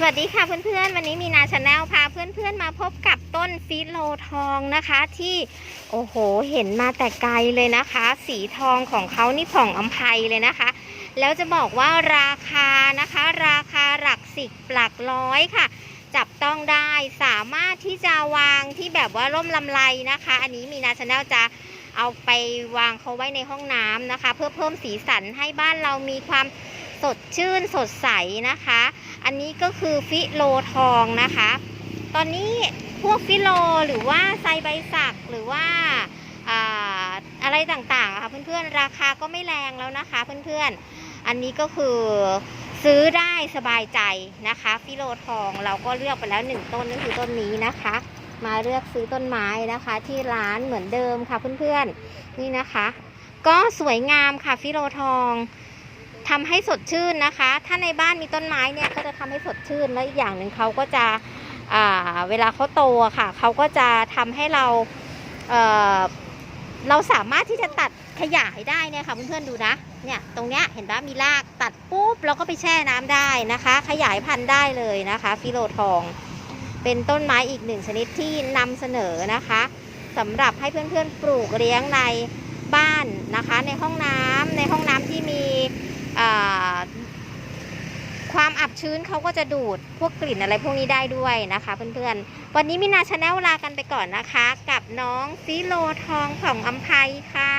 สวัสดีค่ะเพื่อนๆ วันนี้มีนาชาแนลพาเพื่อนๆมาพบกับต้นฟิโลทองนะคะ ที่โอ้โหเห็นมาแต่ไกลเลยนะคะ สีทองของเขานี่ผ่องอำไพเลยนะคะ แล้วจะบอกว่าราคานะคะ ราคาหลักสิบหลักร้อยค่ะ จับต้องได้สามารถที่จะวางที่แบบว่าร่มลำไรนะคะ อันนี้มีนาชาแนลจะเอาไปวางเขาไว้ในห้องน้ำนะคะ เพื่อเพิ่มสีสันให้บ้านเรามีความ สดชื่นสดใสนะคะ อันนี้ก็คือฟิโลทองนะคะ ตอนนี้พวกฟิโลหรือว่าไซใบสักหรือว่าอะไรต่างๆค่ะเพื่อนๆ ราคาก็ไม่แรงแล้วนะคะเพื่อนๆ อันนี้ก็คือซื้อได้สบายใจนะคะ ฟิโลทองเราก็เลือกไปแล้วหนึ่งต้นก็คือต้นนี้นะคะ มาเลือกซื้อต้นไม้นะคะ ที่ร้านเหมือนเดิมค่ะเพื่อนๆ นี่นะคะ ก็สวยงามค่ะฟิโลทอง ทำให้สดชื่นนะคะ ถ้าในบ้านมีต้นไม้เนี่ยก็จะทำให้สดชื่น แล้วอีกอย่างหนึ่งเขาก็จะเวลาเขาโตค่ะเขาก็จะทำให้เราเเราสามารถที่จะตัดขยายได้เนี่ยค่ะเพื่อนๆดูนะเนี่ยตรงเนี้ยเห็นปะมีรากตัดปุ๊บแล้วก็ไปแช่น้ำได้นะคะ ขยายพันธุ์ได้เลยนะคะ ฟิโลทอง เป็นต้นไม้อีกหนึ่งชนิดที่นำเสนอนะคะสำหรับให้เพื่อนๆปลูกเลี้ยงในบ้านนะคะในห้องน้ำในห้องน้ำที่มี อ่าความอับ ชื้นเขาก็จะดูดพวกกลิ่นอะไรพวกนี้ได้ด้วยนะคะเพื่อนๆ วันนี้มินาชาแนลลากันไปก่อนนะคะ กับน้องซีโลทองของอัมภัยค่ะ